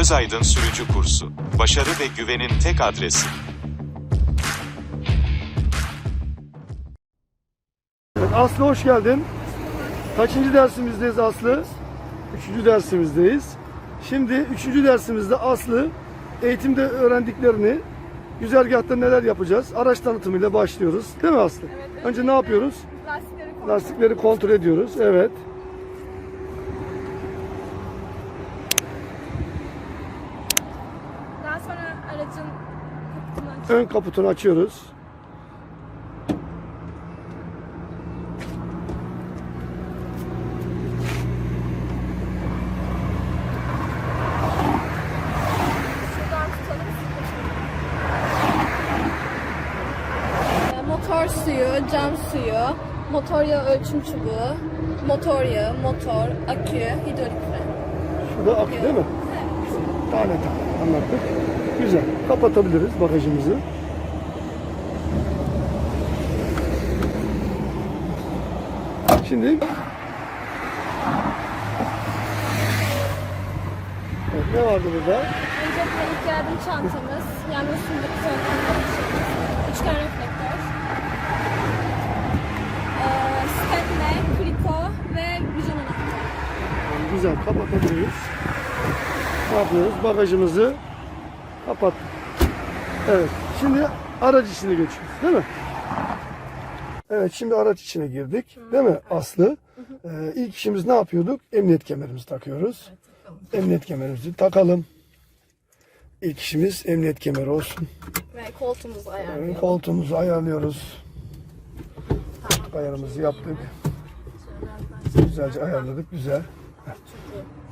Özaydın Sürücü Kursu. Başarı ve güvenin tek adresi. Evet, Aslı hoş geldin. Kaçıncı dersimizdeyiz Aslı? Üçüncü dersimizdeyiz. Şimdi üçüncü dersimizde Aslı eğitimde öğrendiklerini güzergahta neler yapacağız? Araç tanıtımıyla başlıyoruz. Değil mi Aslı? Evet, Önce ne yapıyoruz? Lastikleri kontrol. Lastikleri kontrol ediyoruz. Evet. Daha sonra aracın kaputunu. Ön kaputunu açıyoruz. Ee, Motor suyu, cam suyu, motor yağı ölçüm çubuğu, motor yağı, motor, akü, hidrolik fren. Şurada akü değil mi? Tane tane anlattık. Güzel. Kapatabiliriz bagajımızı. Şimdi Evet, ne vardı burada? Öncelikle ilk yardım çantamız, yani üstündeki söndürme üçgen reflektör, ee, stepne, kriko ve vijon anahtarı. Güzel kapatabiliriz. Ne yapıyoruz? Bagajımızı kapat. Evet. Şimdi araç içine geçiyoruz. Değil mi? Evet şimdi araç içine girdik. Değil mi Aslı? Ee, ilk işimiz ne yapıyorduk? Emniyet kemerimizi takıyoruz. Emniyet kemerimizi takalım. İlk işimiz emniyet kemeri olsun. Ve koltuğumuzu ayarlayalım. Koltuğumuzu ayarlıyoruz. Ayarımızı yaptık. Güzelce ayarladık. Güzel.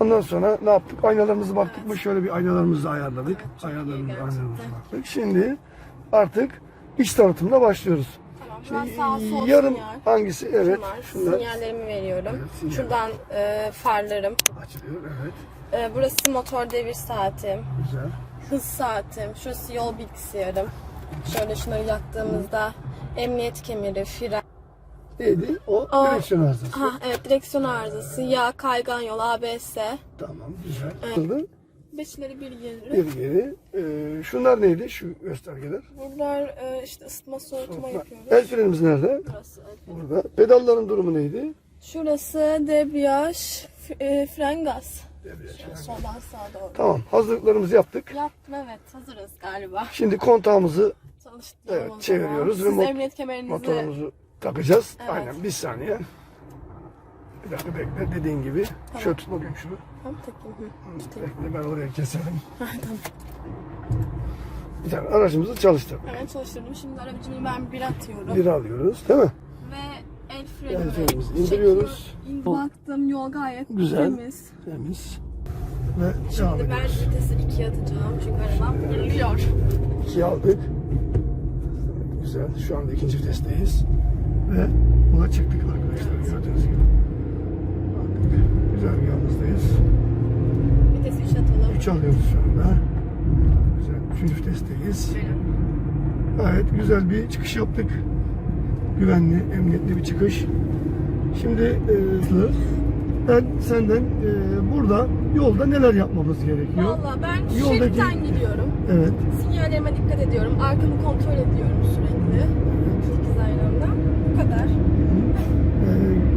Ondan sonra ne yaptık? Aynalarımızı baktık mı? Şöyle bir aynalarımızı ayarladık. Ayarlarımızı, aynalarımızı baktık. Şimdi artık iç tanıtımına başlıyoruz. Tamam, buradan sağ sol Yarım sinyal. hangisi? Evet. Bunlar. Şunlar Sinyallerimi veriyorum. Evet, sinyal. Şuradan e, farlarım. açılıyor. Evet. E, burası motor devir saatim. Güzel. Hız saatim. Şurası yol bilgisayarım. Şöyle şunları yaktığımızda emniyet kemeri, fren. Neydi? O Aa, direksiyon arızası. Ha, evet direksiyon arızası, yağ, kaygan yol, ABS. Tamam. Güzel. Beşleri bir geri. Bir geri. Ee, şunlar neydi? Şu göstergeler. Bunlar e, işte ısıtma soğutma yapıyoruz. El frenimiz nerede? Burası el freni. Burada. Pedalların durumu neydi? Şurası debriyaj, e, fren gaz. Soldan sağa doğru. Tamam. Hazırlıklarımızı yaptık. Yaptım evet hazırız galiba. Şimdi kontağımızı Evet, çeviriyoruz ve emniyet kemerinizi motorumuzu takacağız. Evet. Aynen bir saniye. Bir dakika bekle dediğin gibi. Şöyle tut bakayım şunu. Tamam takayım. Bekle ben oraya keselim. Bir tane aracımızı çalıştırdık. Hemen çalıştırdım. Şimdi aracımı ben bir atıyorum. Bir alıyoruz değil mi? Ve el frenimizi indiriyoruz. Baktım yol gayet Güzel. temiz. Temiz. Ve Şimdi ben vitesi ikiye atacağım çünkü arabam geliyor. İkiye aldık. Güzel. Şu anda ikinci vitesteyiz. Ve yola çıktık arkadaşlar. Gördüğünüz gibi. Artık güzel bir yalnızdayız. Vitesi 3 atalım. 3 alıyoruz şu anda. Güzel. Üçüncü vitesteyiz. Gayet güzel bir çıkış yaptık. Güvenli, emniyetli bir çıkış. Şimdi e, ben senden e, burada yolda neler yapmamız gerekiyor? Valla ben Yoldaki- şeritten gidiyorum. Evet. Sinyallerime dikkat ediyorum. Arkamı kontrol ediyorum sürekli. Kadar.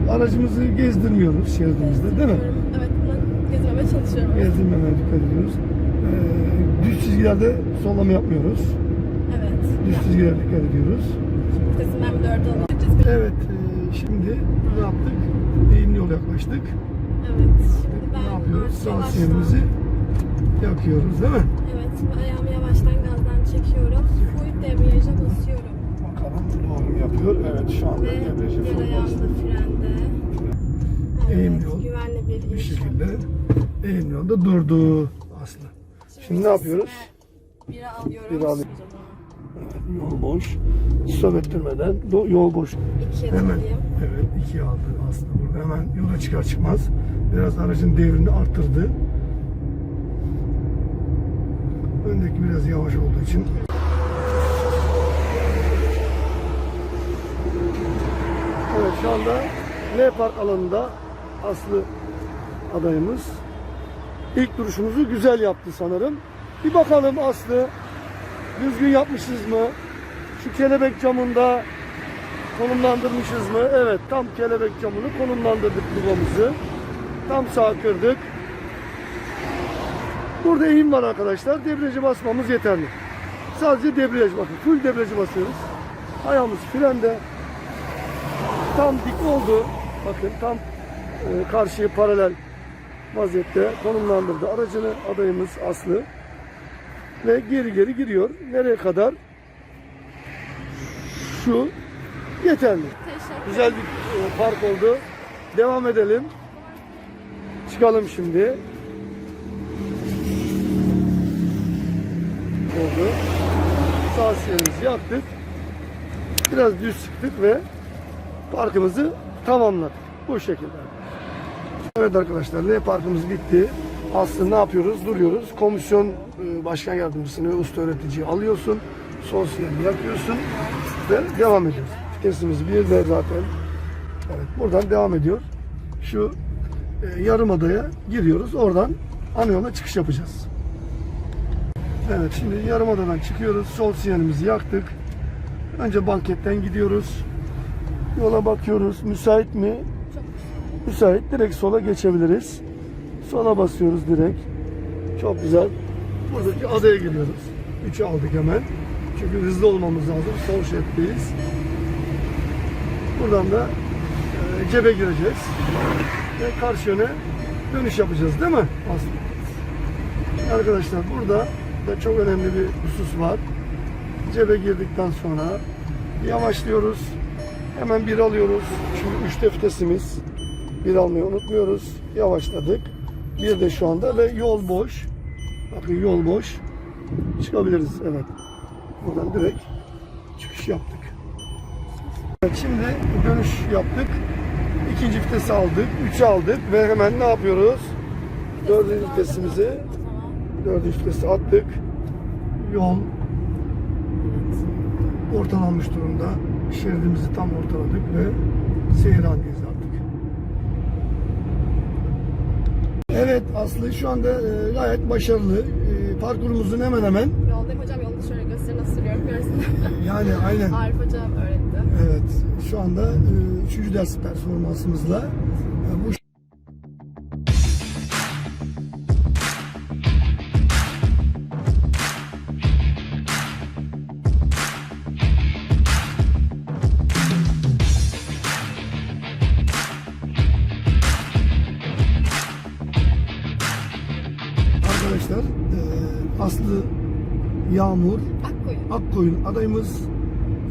E, aracımızı gezdirmiyoruz şeridimizde değil mi? Evet bunu gezmemeye çalışıyorum. Gezdirmemeye dikkat ediyoruz. E, düz çizgilerde sollama yapmıyoruz. Evet. Düz çizgilere dikkat ediyoruz. Vitesinden bir dörde alıyorum. Evet, e, şimdi ne yaptık? Eğimli yol yaklaştık. Evet. Şimdi ben ne yapıyoruz? artık Sağ yavaştan- yakıyoruz değil mi? Evet. Şimdi ayağımı yavaştan gazdan çekiyorum. Full debriyaja basıyorum. Bakalım doğru yapıyor? Evet şu anda debriyajı frende. Evet. Eğimli. Güvenli bir Bir şekilde eğimli yolda durdu aslında. Şimdi ne yapıyoruz? Biri alıyorum. Biri alayım. sıcağına. Yol boş. Stop ettirmeden yol boş. İkiye Hemen evet ikiye aldı aslında burada. Hemen yola çıkar çıkmaz biraz aracın devrini arttırdı. Öndeki biraz yavaş olduğu için Evet şu anda L Park alanında Aslı adayımız. İlk duruşumuzu güzel yaptı sanırım. Bir bakalım Aslı. Düzgün yapmışız mı? Şu kelebek camında konumlandırmışız mı? Evet tam kelebek camını konumlandırdık yuvamızı. Tam sağ kırdık. Burada eğim var arkadaşlar. Debriyajı basmamız yeterli. Sadece debriyaj bakın. Full debriyajı basıyoruz. Ayağımız frende. Tam dik oldu. Bakın tam e, karşıya paralel vaziyette konumlandırdı aracını adayımız Aslı. Ve geri geri giriyor. Nereye kadar? Şu yeterli. Güzel bir e, park oldu. Devam edelim. Çıkalım şimdi. Oldu. Sağ yaktık. Biraz düz sıktık ve parkımızı tamamladık. Bu şekilde. Evet arkadaşlar L parkımız bitti. Aslında ne yapıyoruz? Duruyoruz. Komisyon e, başkan yardımcısını ve usta öğreticiyi alıyorsun. Sol sinyali yakıyorsun ve devam ediyoruz. Vitesimiz bir de zaten. Evet buradan devam ediyor. Şu e, yarım adaya giriyoruz. Oradan ana çıkış yapacağız. Evet şimdi yarım adadan çıkıyoruz. Sol sinyalimizi yaktık. Önce banketten gidiyoruz. Yola bakıyoruz. Müsait mi? Müsait. Direkt sola geçebiliriz. Sola basıyoruz direkt. Çok güzel. Buradaki adaya geliyoruz. 3'ü aldık hemen. Çünkü hızlı olmamız lazım. Sol şeritteyiz. Buradan da e, cebe gireceğiz. Ve karşı yöne dönüş yapacağız değil mi? Aslında. Arkadaşlar burada da çok önemli bir husus var. Cebe girdikten sonra yavaşlıyoruz. Hemen bir alıyoruz. Çünkü üçte vitesimiz. Bir almayı unutmuyoruz. Yavaşladık. Bir de şu anda ve yol boş. Bakın yol boş. Çıkabiliriz. Evet. Buradan direkt çıkış yaptık. Evet, şimdi dönüş yaptık. İkinci vitesi aldık. Üçü aldık ve hemen ne yapıyoruz? Dördüncü vitesimizi dördüncü vitesi attık. Yol ortalanmış durumda. Şeridimizi tam ortaladık ve seyir halindeyiz artık. Evet Aslı şu anda e, gayet başarılı. E, parkurumuzun hemen hemen Yoldayım hocam yolda şöyle gösteri nasıl sürüyorum görsün. yani aynen Arif hocam öğretti. Evet, şu anda e, üçüncü ders performansımızla e, bu Yağmur Akkoyun. Akkoyun adayımız.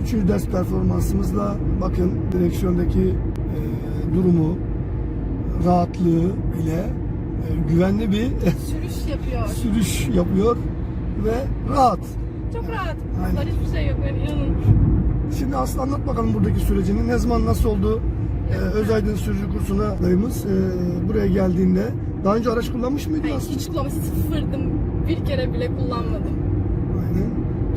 Üçüncü ders performansımızla bakın direksiyondaki e, durumu, rahatlığı ile e, güvenli bir Sürüş yapıyor. sürüş yapıyor ve rahat. Çok rahat. Aynen. Bunlar hiçbir şey yok. Yani inanın. Şimdi Aslı anlat bakalım buradaki sürecini. Ne zaman nasıl oldu? E, Özaydın sürücü kursuna adayımız e, buraya geldiğinde daha önce araç kullanmış mıydın Ay, Aslı? hiç kullanmadım. Sıfırdım. Bir kere bile kullanmadım.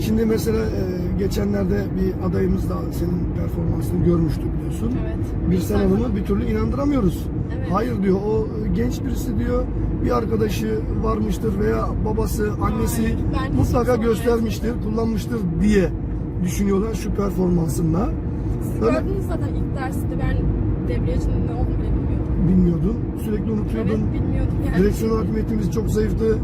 Şimdi mesela e, geçenlerde bir adayımız da senin performansını görmüştük biliyorsun. Evet. Bir sen hanımı bir türlü inandıramıyoruz. Evet. Hayır diyor o genç birisi diyor bir arkadaşı varmıştır veya babası annesi hiç mutlaka göstermiştir kullanmıştır diye düşünüyorlar şu performansında. Siz Öyle gördünüz zaten ilk derste ben debriyajın ne olduğunu bile bilmiyordum. bilmiyordun sürekli unutuyordun. Evet bilmiyordum yani. Direksiyon hakimiyetimiz çok zayıftı.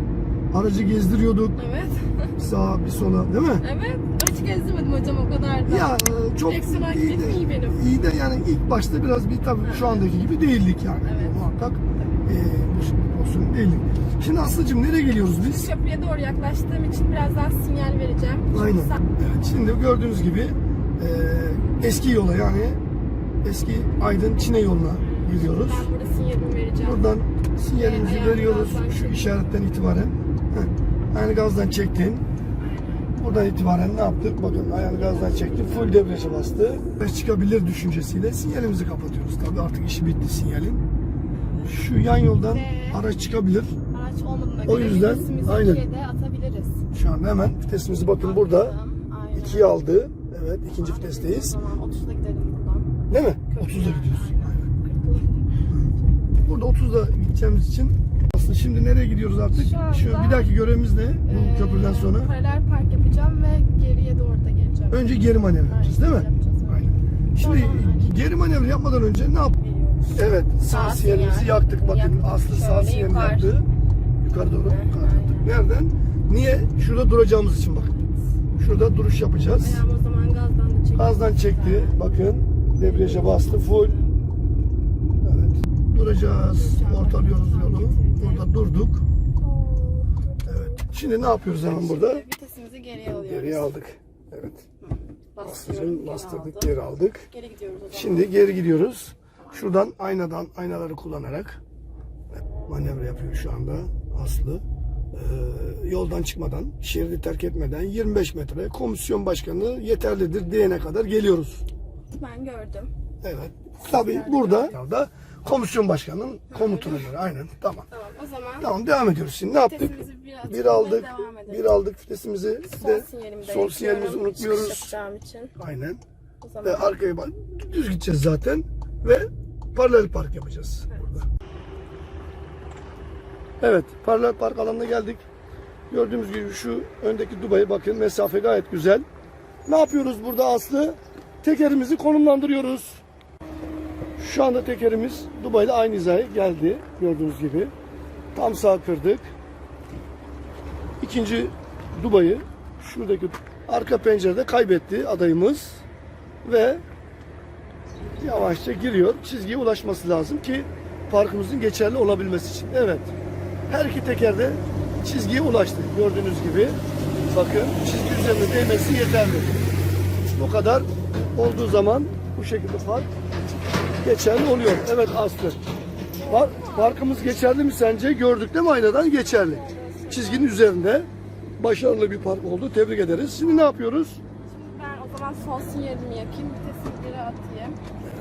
Aracı gezdiriyorduk Evet. sağa bir sola değil mi? Evet. Hiç gezdirmedim hocam o kadar da. Ya e, çok Direksiyon iyi hakimiyetim de, iyi benim. iyi de yani ilk başta biraz bir tabii şu andaki gibi değildik yani. Evet. Muhakkak e, bu pozisyon değildik. Şimdi Aslı'cığım nereye geliyoruz biz? Köprüye doğru yaklaştığım için birazdan sinyal vereceğim. Şimdi Aynen. Evet, şimdi gördüğünüz gibi e, eski yola yani eski Aydın Çine yoluna gidiyoruz. Ben burada sinyalimi vereceğim. Buradan sinyalimizi veriyoruz şu işaretten itibaren. Yani gazdan çektin. Buradan itibaren ne yaptık? Bakın ayağını gazdan çekti. Full debriyaja bastı. Ve çıkabilir düşüncesiyle sinyalimizi kapatıyoruz. Tabii artık işi bitti sinyalin. Şu yan yoldan araç çıkabilir. Araç olmadığına O göre yüzden, vitesimizi aynen. ikiye de atabiliriz. Şu anda hemen vitesimizi bakın burada. Attım, Aynen. 2'ye aldı. Evet ikinci vitesteyiz. Tamam 30'da gidelim buradan. Değil mi? Köprüden. 30'da gidiyoruz. Aynen. Burada 30'da gideceğimiz için Aslı şimdi nereye gidiyoruz artık? Şu anda- Şu bir dahaki görevimiz ne? Bu Ee, köprüden sonra. Paralel park yapacağım ve geriye doğru da geleceğim. Önce geri manevra yapacağız değil mi? Yapacağız, evet. Aynen. Şimdi Tamam. geri manevra yapmadan önce ne yap? Evet, sinyal. yaktık. Bakın Yaktık. Aslı yukarı. yaktı. Yukarı doğru kalktık. Nereden? Niye? Şurada duracağımız için bak. Şurada duruş yapacağız. Ayağım o zaman gazdan da çekti. Gazdan çekti. Bakın debriyaja bastı. Full. Evet. Duracağız. Ortalıyoruz yolu. Burada durduk. Evet. Şimdi ne yapıyoruz hemen burada? Vitesimizi geriye alıyoruz. Geriye aldık. Evet. Geri bastırdık, geri aldık. Geri gidiyoruz o zaman. Şimdi geri gidiyoruz. Şuradan aynadan aynaları kullanarak manevra yapıyor şu anda Aslı. Ee, yoldan çıkmadan, şeridi terk etmeden 25 metre komisyon başkanı yeterlidir diyene kadar geliyoruz. Ben gördüm. Evet. Tabii burada da komisyon başkanının komutuna göre. Aynen. Tamam. Zaman Tamam devam ediyoruz. Şimdi ne yaptık? Bir aldık. Bir aldık vitesimizi. Sol de sol sinyalimizi unutmuyoruz. İçin. Aynen. Ve arkaya bak. Düz gideceğiz zaten. Ve paralel park yapacağız burada. Evet. Paralel park alanına geldik. Gördüğümüz gibi şu öndeki Dubai bakın mesafe gayet güzel. Ne yapıyoruz burada Aslı? Tekerimizi konumlandırıyoruz. Şu anda tekerimiz Dubai ile aynı hizaya geldi. Gördüğünüz gibi. Tam sağ kırdık. İkinci Dubai'yi şuradaki arka pencerede kaybetti adayımız ve yavaşça giriyor. Çizgiye ulaşması lazım ki parkımızın geçerli olabilmesi için. Evet. Her iki teker de çizgiye ulaştı. Gördüğünüz gibi. Bakın çizgi üzerine değmesi yeterli. Bu kadar olduğu zaman bu şekilde park geçerli oluyor. Evet Aslı. Par- parkımız geçerli mi sence? Gördük değil mi aynadan? Geçerli. Çizginin üzerinde başarılı bir park oldu. Tebrik ederiz. Şimdi ne yapıyoruz? ben o zaman sol sinyalimi yakayım. Vitesimi geri atayım.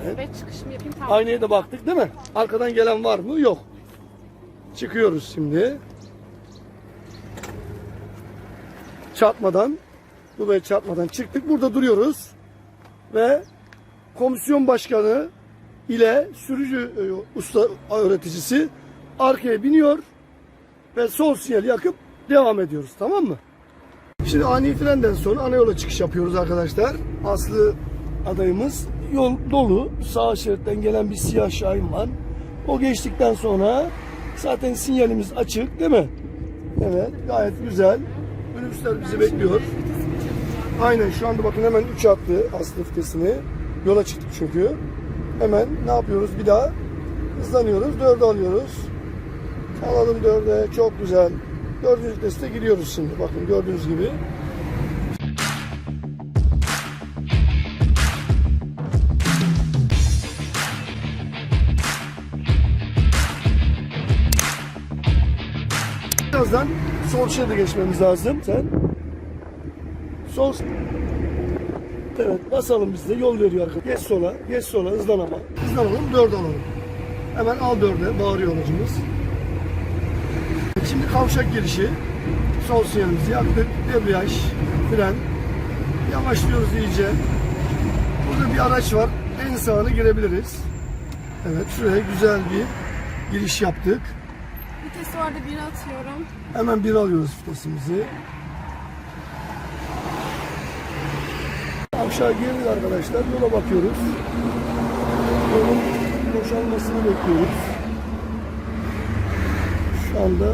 Evet. Ve çıkışımı yapayım. Tamam. Aynaya da baktık değil mi? Arkadan gelen var mı? Yok. Çıkıyoruz şimdi. Çarpmadan, Dubai çarpmadan çıktık. Burada duruyoruz. Ve komisyon başkanı ile sürücü e, usta öğreticisi arkaya biniyor ve sol sinyali yakıp devam ediyoruz. Tamam mı? Şimdi ani frenden sonra ana yola çıkış yapıyoruz arkadaşlar. Aslı adayımız yol dolu. Sağ şeritten gelen bir siyah şahin var. O geçtikten sonra zaten sinyalimiz açık değil mi? Evet gayet güzel. Minibüsler bizi bekliyor. Aynen şu anda bakın hemen 3 attı Aslı vitesini. Yola çıktık çünkü. Hemen ne yapıyoruz bir daha? Hızlanıyoruz. 4'e alıyoruz. Alalım 4'e. Çok güzel. Dördüncü viteste gidiyoruz şimdi. Bakın gördüğünüz gibi. Birazdan sol şeride geçmemiz lazım. Sen sol Evet basalım biz de yol veriyor arkadaş. Geç sola, geç sola hızlan ama. Hızlanalım dört alalım. Hemen al dörde bağırıyor aracımız. Şimdi kavşak girişi. Sol sinyalimizi yaktık. Debriyaj, fren. Yavaşlıyoruz iyice. Burada bir araç var. En sağına girebiliriz. Evet şuraya güzel bir giriş yaptık. Vitesi orada bir atıyorum. Hemen bir alıyoruz vitesimizi. Aşağı girdik arkadaşlar. Yola bakıyoruz. Yolun boşalmasını bekliyoruz. Şu anda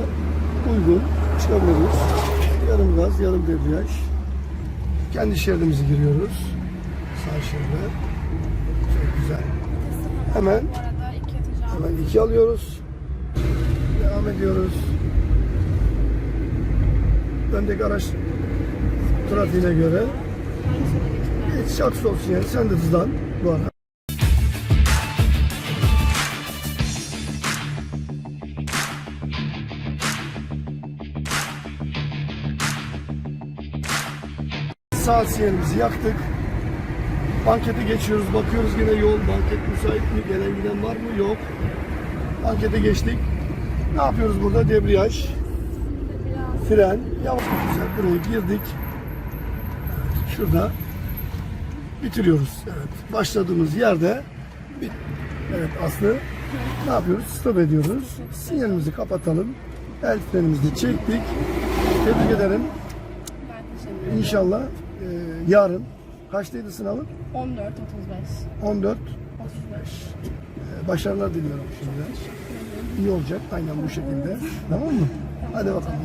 uygun. Çıkabiliriz. Yarım gaz, yarım debriyaj. Kendi şeridimizi giriyoruz. Sağ şeride. Çok güzel. Hemen. Hemen iki alıyoruz. Devam ediyoruz. Öndeki araç trafiğine göre. Geç çak sol sinyal. Sen de hızlan bu ara. Sağ sinyalimizi yaktık. Bankete geçiyoruz. Bakıyoruz yine yol. Banket müsait mi? Gelen giden var mı? Yok. Bankete geçtik. Ne yapıyoruz burada? Debriyaj, fren. Yavaş güzel. Buraya girdik. Evet, şurada bitiriyoruz. Evet. Başladığımız yerde bit. Evet Aslı. Ne yapıyoruz? Stop ediyoruz. Sinyalimizi kapatalım. El frenimizi çektik. Tebrik ederim. İnşallah e, yarın kaçtaydı sınavın? 14, 35. 14. 35. E, başarılar diliyorum şimdi. İyi olacak. Aynen bu şekilde. Tamam mı? Hadi bakalım.